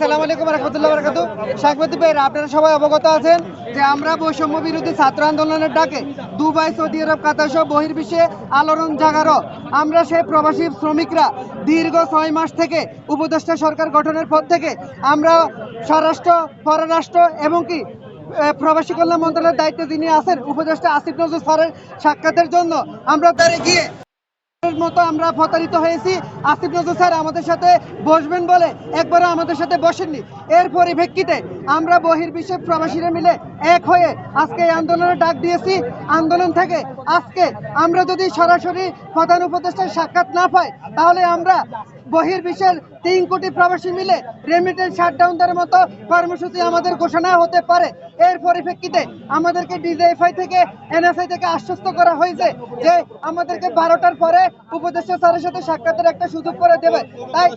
আসসালামু আলাইকুম রহমতুল্লাহ বরকাত সাংবাদিক ভাইরা আপনারা সবাই অবগত আছেন যে আমরা বৈষম্য বিরোধী ছাত্র আন্দোলনের ডাকে দুবাই, সৌদি আরব বহির্বিশ্বে আলোড়ন আমরা প্রবাসী শ্রমিকরা দীর্ঘ ছয় মাস থেকে উপদেষ্টা সরকার গঠনের পর থেকে আমরা স্বরাষ্ট্র, পররাষ্ট্র এবং কি প্রবাসী কল্যাণ মন্ত্রণালয়ের দায়িত্বে যিনি আছেন, উপদেষ্টা আসিফ স্যারের সাক্ষাতের জন্য আমরা তারে গিয়ে মতো আমরা প্রতারিত হয়েছি। আসিফ নজর স্যার আমাদের সাথে বসবেন বলে একবারও আমাদের সাথে বসেননি। এর পরিপ্রেক্ষিতে আমরা বহির্বিশ্বের প্রবাসীরা মিলে এক হয়ে আজকে এই আন্দোলনের ডাক দিয়েছি। আন্দোলন থেকে আজকে আমরা যদি সরাসরি প্রধান উপদেষ্টার সাক্ষাৎ না পাই, তাহলে আমরা বহির্বিশ্বের তিন কোটি প্রবাসী মিলে রেমিটেন্স শাটডাউন দেওয়ার মতো কর্মসূচি আমাদের ঘোষণা হতে পারে। এর পরিপ্রেক্ষিতে আমাদেরকে ডিজিএফআই থেকে এনএসআই থেকে আশ্বস্ত করা হয়েছে যে আমাদেরকে বারোটার পরে উপদেষ্টা স্যারের সাথে সাক্ষাতের একটা সুযোগ করে দেবে। তাই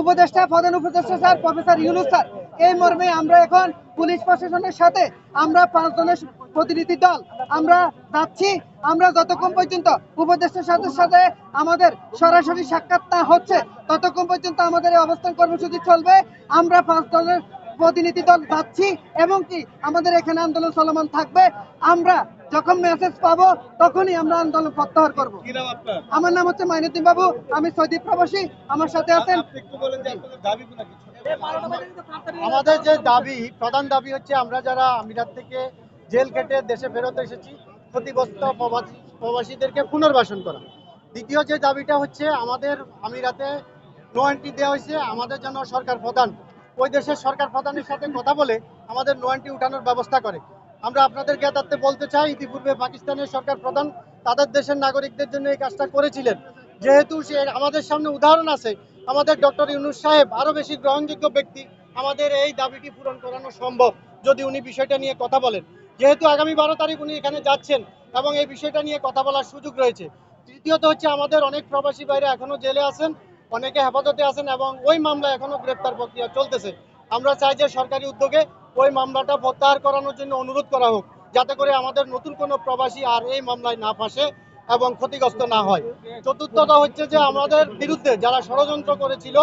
উপদেষ্টা, প্রধান উপদেষ্টা স্যার, প্রফেসর ইউনুস স্যার, এই মর্মে আমরা এখন পুলিশ প্রশাসনের সাথে আমরা পাঁচজনের প্রতিনিধি দল। আমরা যাচ্ছি আমরা যতক্ষণ পর্যন্ত উপদেষ্টার সাথে সাথে আমাদের সরাসরি সাক্ষাৎ না হচ্ছে ততক্ষণ পর্যন্ত আমাদের এই অবস্থান কর্মসূচি চলবে। আমরা পাঁচ দলের প্রতিনিধি দল যাচ্ছি এবং কি আমাদের এখানে আন্দোলন চলমান থাকবে। আমরা যখন মেসেজ পাবো তখনই আমরা আন্দোলন প্রত্যাহার করব। আমার নাম হচ্ছে মাইনুদ্দিন বাবু আমি সৌদি প্রবাসী। আমার সাথে আছেন আমাদের যে দাবি, প্রধান দাবি হচ্ছে আমরা যারা আমিরাত থেকে জেল কেটে দেশে ফেরত এসেছি, ক্ষতিগ্রস্ত প্রবাসী, প্রবাসীদেরকে পুনর্বাসন করা। দ্বিতীয় যে দাবিটা হচ্ছে আমাদের আমিরাতে নো এন্ট্রি দেওয়া হয়েছে, আমাদের জন্য সরকার প্রধান। ওই দেশের সরকার প্রধানের সাথে কথা বলে আমাদের নো এন্ট্রি উঠানোর ব্যবস্থা করে। আমরা আপনাদের জ্ঞাতার্থে বলতে চাই, ইতিপূর্বে পাকিস্তানের সরকার প্রধান তাদের দেশের নাগরিকদের জন্য এই কাজটা করেছিলেন। যেহেতু সে আমাদের সামনে উদাহরণ আছে আমাদের ডক্টর ইউনুস সাহেব আরও বেশি গ্রহণযোগ্য ব্যক্তি আমাদের এই দাবিটি পূরণ করানো সম্ভব যদি উনি বিষয়টা নিয়ে কথা বলেন। যেহেতু আগামী বারো তারিখ উনি এখানে যাচ্ছেন এবং এই বিষয়টা নিয়ে কথা বলার সুযোগ রয়েছে। তৃতীয়ত হচ্ছে আমাদের অনেক প্রবাসী বাইরে এখনও জেলে আছেন, অনেকে হেফাজতে আছেন এবং ওই মামলা এখনও গ্রেপ্তার প্রক্রিয়া চলতেছে। আমরা চাই যে সরকারি উদ্যোগে ওই মামলাটা প্রত্যাহার করানোর জন্য অনুরোধ করা হোক, যাতে করে আমাদের নতুন কোনো প্রবাসী আর এই মামলায় না ফাঁসে। এবং ক্ষতিগ্রস্ত না হয়। চতুর্থটা হচ্ছে যে আমাদের বিরুদ্ধে যারা ষড়যন্ত্র করেছিল,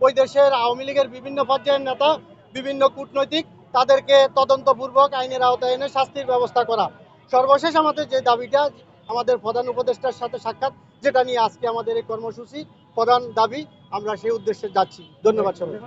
ওই দেশের আওয়ামী লীগের বিভিন্ন পর্যায়ের নেতা, বিভিন্ন কূটনৈতিক, তাদেরকে তদন্তপূর্বক আইনের আওতায় এনে শাস্তির ব্যবস্থা করা। সর্বশেষ আমাদের যে দাবিটা, আমাদের প্রধান উপদেষ্টার সাথে সাক্ষাৎ, যেটা নিয়ে আজকে আমাদের এই কর্মসূচি প্রধান দাবি, আমরা সেই উদ্দেশ্যে যাচ্ছি। ধন্যবাদ সবাই